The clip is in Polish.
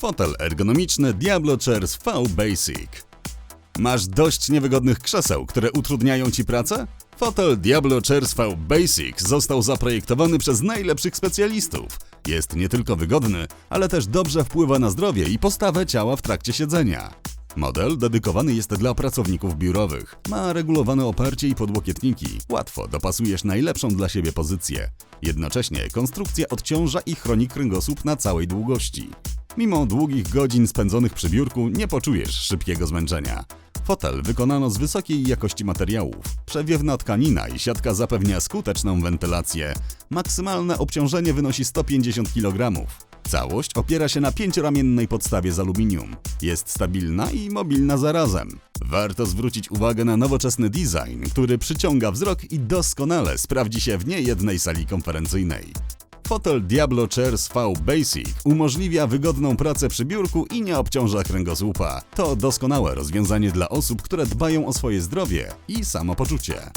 Fotel ergonomiczny Diablo Chairs V Basic. Masz dość niewygodnych krzeseł, które utrudniają Ci pracę? Fotel Diablo Chairs V Basic został zaprojektowany przez najlepszych specjalistów. Jest nie tylko wygodny, ale też dobrze wpływa na zdrowie i postawę ciała w trakcie siedzenia. Model dedykowany jest dla pracowników biurowych. Ma regulowane oparcie i podłokietniki. Łatwo dopasujesz najlepszą dla siebie pozycję. Jednocześnie konstrukcja odciąża i chroni kręgosłup na całej długości. Mimo długich godzin spędzonych przy biurku nie poczujesz szybkiego zmęczenia. Fotel wykonano z wysokiej jakości materiałów. Przewiewna tkanina i siatka zapewnia skuteczną wentylację. Maksymalne obciążenie wynosi 150 kg. Całość opiera się na pięcioramiennej podstawie z aluminium. Jest stabilna i mobilna zarazem. Warto zwrócić uwagę na nowoczesny design, który przyciąga wzrok i doskonale sprawdzi się w niejednej sali konferencyjnej. Fotel Diablo Chairs V Basic umożliwia wygodną pracę przy biurku i nie obciąża kręgosłupa. To doskonałe rozwiązanie dla osób, które dbają o swoje zdrowie i samopoczucie.